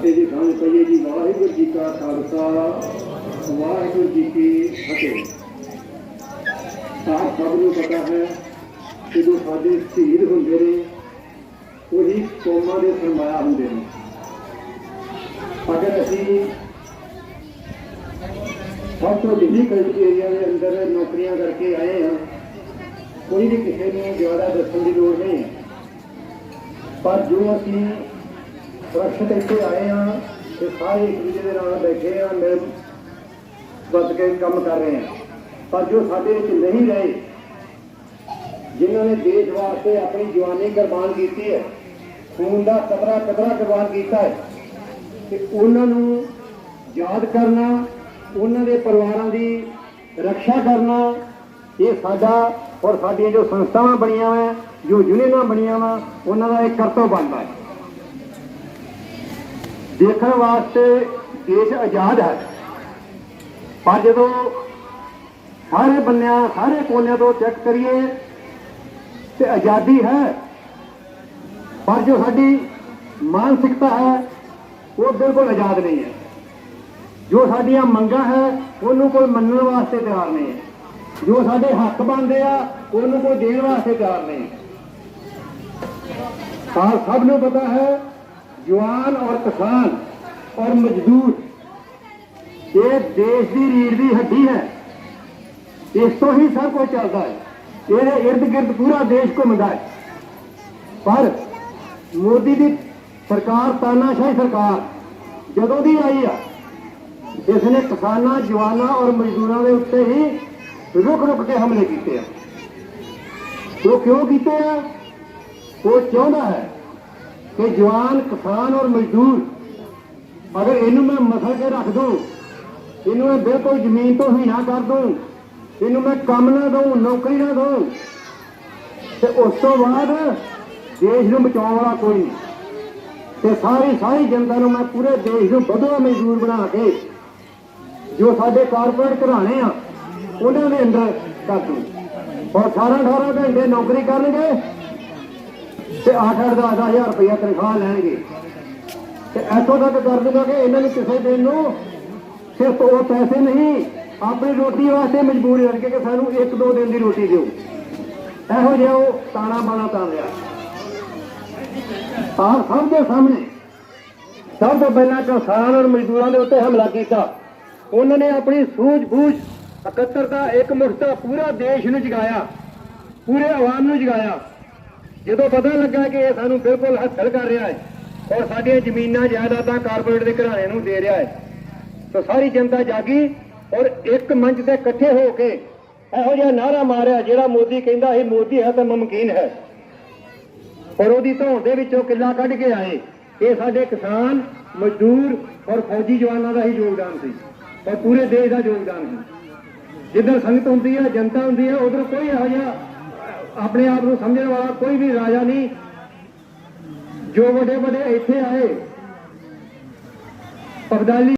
ਫਤਿਹ ਦੀ ਖਾਨ ਕਹੀਏ ਜੀ, ਵਾਹਿਗੁਰੂ ਜੀ ਕਾ ਖਾਲਸਾ, ਵਾਹਿਗੁਰੂ ਜੀ ਕੀ ਫਤਿਹ। ਆਪ ਸਭ ਨੂੰ ਪਤਾ ਹੈ ਕਿ ਜੋ ਸਾਡੇ ਸ਼ਹੀਦ ਹੁੰਦੇ ਨੇ, ਉਹੀ ਕੌਮਾਂ ਦੇ ਸਰਮਾਇਆ ਹੁੰਦੇ ਨੇ। ਅਗਰ ਅਸੀਂ ਸਭ ਤੋਂ ਡਿਫਿਕਲਟ ਏਰੀਆ ਦੇ ਅੰਦਰ ਨੌਕਰੀਆਂ ਕਰਕੇ ਆਏ ਹਾਂ, ਕੋਈ ਵੀ ਕਿਸੇ ਨੂੰ ਜ਼ਿਆਦਾ ਦੱਸਣ ਦੀ ਲੋੜ ਨਹੀਂ ਹੈ। ਪਰ ਜੋ ਅਸੀਂ ਸੁਰੱਖਿਅਤ ਇੱਥੇ ਆਏ ਹਾਂ ਤੇ ਸਾਰੇ ਇੱਕ ਦੂਜੇ ਦੇ ਨਾਲ ਬੈਠੇ ਹਾਂ ਮਿਲ ਵੱਧ ਕੇ ਕੰਮ ਕਰ ਰਹੇ ਹਾਂ ਪਰ ਜੋ ਸਾਡੇ ਵਿੱਚ ਨਹੀਂ ਰਹੇ, ਜਿਨ੍ਹਾਂ ਨੇ ਦੇਸ਼ ਵਾਸਤੇ ਆਪਣੀ ਜਵਾਨੀ ਕੁਰਬਾਨ ਕੀਤੀ ਹੈ, ਖੂਨ ਦਾ ਕਤਰਾ ਕਤਰਾ ਕੁਰਬਾਨ ਕੀਤਾ ਹੈ, ਤੇ ਉਹਨਾਂ ਨੂੰ ਯਾਦ ਕਰਨਾ, ਉਹਨਾਂ ਦੇ ਪਰਿਵਾਰਾਂ ਦੀ ਰੱਖਿਆ ਕਰਨਾ, ਇਹ ਸਾਡਾ ਔਰ ਸਾਡੀਆਂ ਜੋ ਸੰਸਥਾਵਾਂ ਬਣੀਆਂ ਵਾ, ਜੋ ਯੂਨੀਅਨਾਂ ਬਣੀਆਂ ਵਾ, ਉਹਨਾਂ ਦਾ ਇੱਕ ਕਰਤੱਵ ਬਣਦਾ ਹੈ। ਦੇਖਣ ਵਾਸਤੇ ਦੇਸ਼ ਆਜ਼ਾਦ ਹੈ। ਪਰ ਜਦੋਂ ਸਾਰੇ ਬੰਨਿਆਂ ਸਾਰੇ ਕੋਨਿਆਂ ਤੋਂ ਚੈੱਕ ਕਰੀਏ ਤੇ ਆਜ਼ਾਦੀ ਹੈ। ਪਰ ਜੋ ਸਾਡੀ ਮਾਨਸਿਕਤਾ ਹੈ, ਉਹ ਬਿਲਕੁਲ ਆਜ਼ਾਦ ਨਹੀਂ ਹੈ। ਜੋ ਸਾਡੀਆਂ ਮੰਗਾਂ ਹੈ, ਉਹਨੂੰ ਕੋਈ ਮੰਨਣ ਵਾਸਤੇ ਤਿਆਰ ਨਹੀਂ ਹੈ। ਜੋ ਸਾਡੇ ਹੱਕ ਬਣਦੇ ਆ, ਉਹਨੂੰ ਕੋਈ ਦੇਣ ਵਾਸਤੇ ਤਿਆਰ ਨਹੀਂ ਹੈ। ਤਾਂ ਸਭ ਨੂੰ ਪਤਾ ਹੈ ਜਵਾਨ ਔਰ ਕਿਸਾਨ ਔਰ ਮਜ਼ਦੂਰ, ਇਹ ਦੇਸ਼ ਦੀ ਰੀੜ ਦੀ ਹੱਡੀ ਹੈ। ਇਸ ਤੋਂ ਹੀ ਸਭ ਕੁਝ ਚੱਲਦਾ ਹੈ। ਇਹਦੇ ਇਰਦ ਗਿਰਦ ਪੂਰਾ ਦੇਸ਼ ਘੁੰਮਦਾ ਹੈ। ਪਰ ਮੋਦੀ ਦੀ ਸਰਕਾਰ, ਤਾਨਾਸ਼ਾਹੀ ਸਰਕਾਰ ਜਦੋਂ ਦੀ ਆਈ ਆ, ਇਸ ਨੇ ਕਿਸਾਨਾਂ, ਜਵਾਨਾਂ ਔਰ ਮਜ਼ਦੂਰਾਂ ਦੇ ਉੱਤੇ ਹੀ ਰੁਕ ਰੁਕ ਕੇ ਹਮਲੇ ਕੀਤੇ ਆ। ਉਹ ਕਿਉਂ ਕੀਤੇ ਆ? ਉਹ ਚਾਹੁੰਦਾ ਹੈ ਕਿ ਜਵਾਨ, ਕਿਸਾਨ ਔਰ ਮਜ਼ਦੂਰ, ਅਗਰ ਇਹਨੂੰ ਮੈਂ ਮਸਲ ਕੇ ਰੱਖ ਦੂੰ, ਇਹਨੂੰ ਮੈਂ ਬਿਲਕੁਲ ਜ਼ਮੀਨ ਤੋਂ ਹੀ ਨਾ ਕਰ ਦੂੰ, ਇਹਨੂੰ ਮੈਂ ਕੰਮ ਨਾ ਦਊਂ, ਨੌਕਰੀ ਨਾ ਦਊਂ, ਤੇ ਉਸ ਤੋਂ ਬਾਅਦ ਦੇਸ਼ ਨੂੰ ਬਚਾਉਣ ਵਾਲਾ ਕੋਈ ਨਹੀਂ। ਤੇ ਸਾਰੀ ਸਾਰੀ ਜਨਤਾ ਨੂੰ ਮੈਂ ਪੂਰੇ ਦੇਸ਼ ਨੂੰ ਵਧਵਾ ਮਜ਼ਦੂਰ ਬਣਾ ਕੇ ਜੋ ਸਾਡੇ ਕਾਰਪੋਰੇਟ ਘਰਾਣੇ ਆ, ਉਹਨਾਂ ਦੇ ਅੰਦਰ ਕਰ ਦੂੰ। ਔਰ 18 18 ਘੰਟੇ ਨੌਕਰੀ ਕਰਨਗੇ ਤੇ 8-8 10 ਹਜ਼ਾਰ ਰੁਪਇਆ ਤਨਖਾਹ ਲੈਣਗੇ। ਤੇ ਇੱਥੋਂ ਤੱਕ ਕਰ ਦੂੰਗਾ ਕਿ ਇਹਨਾਂ ਨੂੰ ਕਿਸੇ ਦਿਨ ਨੂੰ ਸਿਰਫ ਉਹ ਪੈਸੇ ਨਹੀਂ, ਆਪਣੀ ਰੋਟੀ ਵਾਸਤੇ ਮਜਬੂਰ ਕਰਕੇ ਕਿ ਸਾਨੂੰ ਇੱਕ ਦੋ ਦਿਨ ਦੀ ਰੋਟੀ ਦਿਓ। ਇਹੋ ਜਿਹਾ ਉਹ ਤਾਣਾ ਬਾਣਾ ਤਾਂ ਰਿਹਾ ਆਹ ਸਭ ਦੇ ਸਾਹਮਣੇ, ਸਭ ਤੋਂ ਪਹਿਲਾਂ ਕਿਸਾਨ ਔਰ ਮਜ਼ਦੂਰਾਂ ਦੇ ਉੱਤੇ ਹਮਲਾ ਕੀਤਾ। ਉਹਨਾਂ ਨੇ ਆਪਣੀ ਸੂਝ-ਬੂਝ, ਇਕੱਤਰਤਾ ਇੱਕ ਮੁਕਤਾ ਪੂਰਾ ਦੇਸ਼ ਨੂੰ ਜਗਾਇਆ, ਪੂਰੇ ਆਵਾਮ ਨੂੰ ਜਗਾਇਆ। ਜਦੋਂ ਪਤਾ ਲੱਗਾ ਕਿ ਇਹ ਸਾਨੂੰ ਬਿਲਕੁਲ ਹੱਥਲ ਕਰ ਰਿਹਾ ਹੈ ਔਰ ਸਾਡੀਆਂ ਜ਼ਮੀਨਾਂ, ਜਾਇਦਾਦਾਂ ਕਾਰਪੋਰੇਟ ਦੇ ਘਰਾਣਿਆਂ ਨੂੰ ਦੇ ਰਿਹਾ ਹੈ, ਤਾਂ ਸਾਰੀ ਜਨਤਾ ਜਾਗੀ ਔਰ ਇੱਕ ਮੰਚ ਤੇ ਇਕੱਠੇ ਹੋ ਕੇ ਇਹੋ ਜਿਹਾ ਨਾਰਾ ਮਾਰਿਆ ਜਿਹੜਾ ਮੋਦੀ ਕਹਿੰਦਾ ਸੀ ਮੋਦੀ ਹੈ ਤਾਂ ਮੁਮਕਿਨ ਹੈ। ਔਰ ਉਹਦੀ ਧੌਣ ਦੇ ਵਿੱਚੋਂ ਕਿੱਲਾ ਕੱਢ ਕੇ ਆਏ। ਇਹ ਸਾਡੇ ਕਿਸਾਨ, ਮਜ਼ਦੂਰ ਔਰ ਫੌਜੀ ਜਵਾਨਾਂ ਦਾ ਹੀ ਯੋਗਦਾਨ ਸੀ। ਔਰ ਪੂਰੇ ਦੇਸ਼ ਦਾ ਯੋਗਦਾਨ ਸੀ। ਜਿੱਦਾਂ ਸੰਗਤ ਹੁੰਦੀ ਹੈ, ਜਨਤਾ ਹੁੰਦੀ ਹੈ, ਉਧਰ ਕੋਈ ਇਹੋ ਜਿਹਾ ਆਪਣੇ ਆਪ ਨੂੰ ਸਮਝਣ ਵਾਲਾ ਕੋਈ ਵੀ ਰਾਜਾ ਨਹੀਂ। ਜੋ ਵੱਡੇ ਵੱਡੇ ਇੱਥੇ ਆਏ ਅਬਦਾਲੀ